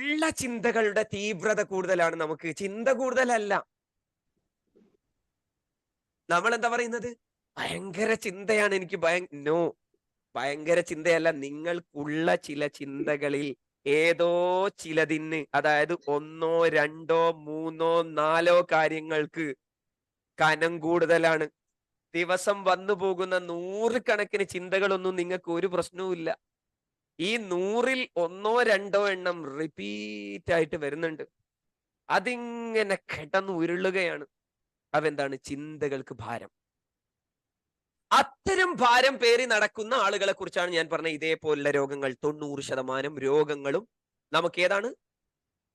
ഉള്ള ചിന്തകളുടെ തീവ്രത കൂടുതലാണ് നമുക്ക്. ചിന്ത കൂടുതലല്ല. നമ്മൾ എന്താ പറയുന്നത്? ഭയങ്കര ചിന്തയാണ് എനിക്ക് ഭയ നോ ഭയങ്കര ചിന്തയല്ല. നിങ്ങൾക്കുള്ള ചില ചിന്തകളിൽ ഏതോ ചിലതിന് അതായത് ഒന്നോ രണ്ടോ മൂന്നോ നാലോ കാര്യങ്ങൾക്ക് കനം കൂടുതലാണ്. ദിവസം വന്നു പോകുന്ന നൂറുകണക്കിന് ചിന്തകളൊന്നും നിങ്ങൾക്ക് ഒരു പ്രശ്നവുമില്ല. ഈ നൂറിൽ ഒന്നോ രണ്ടോ എണ്ണം റിപ്പീറ്റ് ആയിട്ട് വരുന്നുണ്ട്. അതിങ്ങനെ കിടന്ന് ഉരുളുകയാണ്. അവെന്താണ് ചിന്തകൾക്ക് ഭാരം. അത്തരം ഭാരം പേറി നടക്കുന്ന ആളുകളെ കുറിച്ചാണ് ഞാൻ പറഞ്ഞ ഇതേപോലുള്ള രോഗങ്ങൾ തൊണ്ണൂറ് ശതമാനം രോഗങ്ങളും നമുക്ക് ഏതാണ്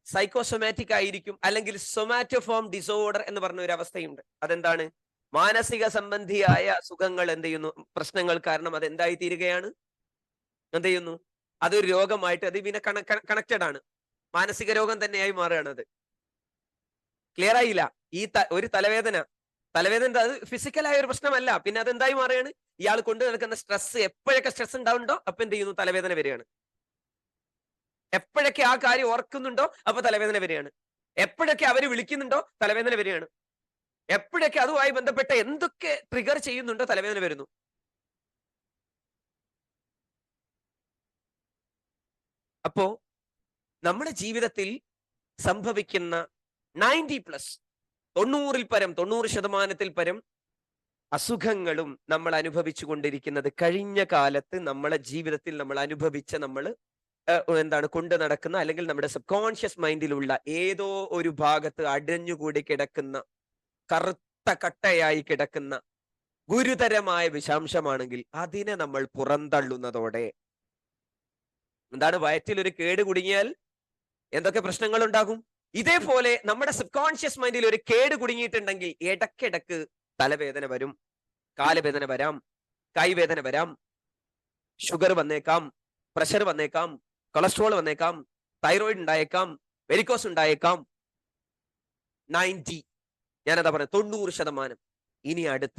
സൈക്കോസൊമാറ്റിക് ആയിരിക്കും. അല്ലെങ്കിൽ സൊമാറ്റോഫോം ഡിസോർഡർ എന്ന് പറഞ്ഞ ഒരു അവസ്ഥയുണ്ട്. അതെന്താണ്? മാനസിക സംബന്ധിയായ സുഖങ്ങൾ എന്ത് ചെയ്യുന്നു? പ്രശ്നങ്ങൾ കാരണം അത് എന്തായി തീരുകയാണ് എന്ത് ചെയ്യുന്നു? അതൊരു രോഗമായിട്ട് അത് പിന്നെ കണക്റ്റഡ് ആണ്. മാനസിക രോഗം തന്നെയായി മാറുകയാണ് അത്. ക്ലിയർ ആയില്ല. ഈ ഒരു തലവേദന. തലവേദന അത് ഫിസിക്കലായ ഒരു പ്രശ്നമല്ല. പിന്നെ അത് എന്തായി മാറുകയാണ്? ഇയാൾ കൊണ്ടു നടക്കുന്ന സ്ട്രെസ് എപ്പോഴൊക്കെ സ്ട്രെസ് ഉണ്ടാവുന്നുണ്ടോ അപ്പൊ എന്ത് ചെയ്യുന്നു? തലവേദന വരികയാണ്. എപ്പോഴൊക്കെ ആ കാര്യം ഓർക്കുന്നുണ്ടോ അപ്പൊ തലവേദന വരികയാണ്. എപ്പോഴൊക്കെ അവർ വിളിക്കുന്നുണ്ടോ തലവേദന വരികയാണ്. എപ്പോഴൊക്കെ അതുമായി ബന്ധപ്പെട്ട എന്തൊക്കെ ട്രിഗർ ചെയ്യുന്നുണ്ടോ തലവേദന വരുന്നു. അപ്പോ നമ്മുടെ ജീവിതത്തിൽ സംഭവിക്കുന്ന നയന്റി പ്ലസ് തൊണ്ണൂറിൽ പരം തൊണ്ണൂറ് ശതമാനത്തിൽ പരം അസുഖങ്ങളും നമ്മൾ അനുഭവിച്ചു കൊണ്ടിരിക്കുന്നത് കഴിഞ്ഞ കാലത്ത് നമ്മളെ ജീവിതത്തിൽ നമ്മൾ അനുഭവിച്ച നമ്മൾ എന്താണ് കൊണ്ടു നടക്കുന്ന അല്ലെങ്കിൽ നമ്മുടെ സബ് കോൺഷ്യസ് മൈൻഡിലുള്ള ഏതോ ഒരു ഭാഗത്ത് അടഞ്ഞുകൂടി കിടക്കുന്ന കറുത്ത കട്ടയായി കിടക്കുന്ന ഗുരുതരമായ വിഷാംശമാണെങ്കിൽ അതിനെ നമ്മൾ പുറന്തള്ളുന്നതോടെ എന്താണ് വയറ്റിൽ ഒരു കേട് കുടുങ്ങിയാൽ എന്തൊക്കെ പ്രശ്നങ്ങൾ ഉണ്ടാകും ഇതേപോലെ നമ്മുടെ സബ് കോൺഷ്യസ് മൈൻഡിൽ ഒരു കേട് കുടുങ്ങിയിട്ടുണ്ടെങ്കിൽ ഇടക്കിടക്ക് തലവേദന വരും കാലുവേദന വരാം കൈവേദന വരാം ഷുഗർ വന്നേക്കാം പ്രഷർ വന്നേക്കാം കൊളസ്ട്രോൾ വന്നേക്കാം തൈറോയിഡ് ഉണ്ടായേക്കാം വെരിക്കോസ് ഉണ്ടായേക്കാം. നയന്റി ഞാനതാ പറഞ്ഞത് തൊണ്ണൂറ് ശതമാനം. ഇനി അടുത്ത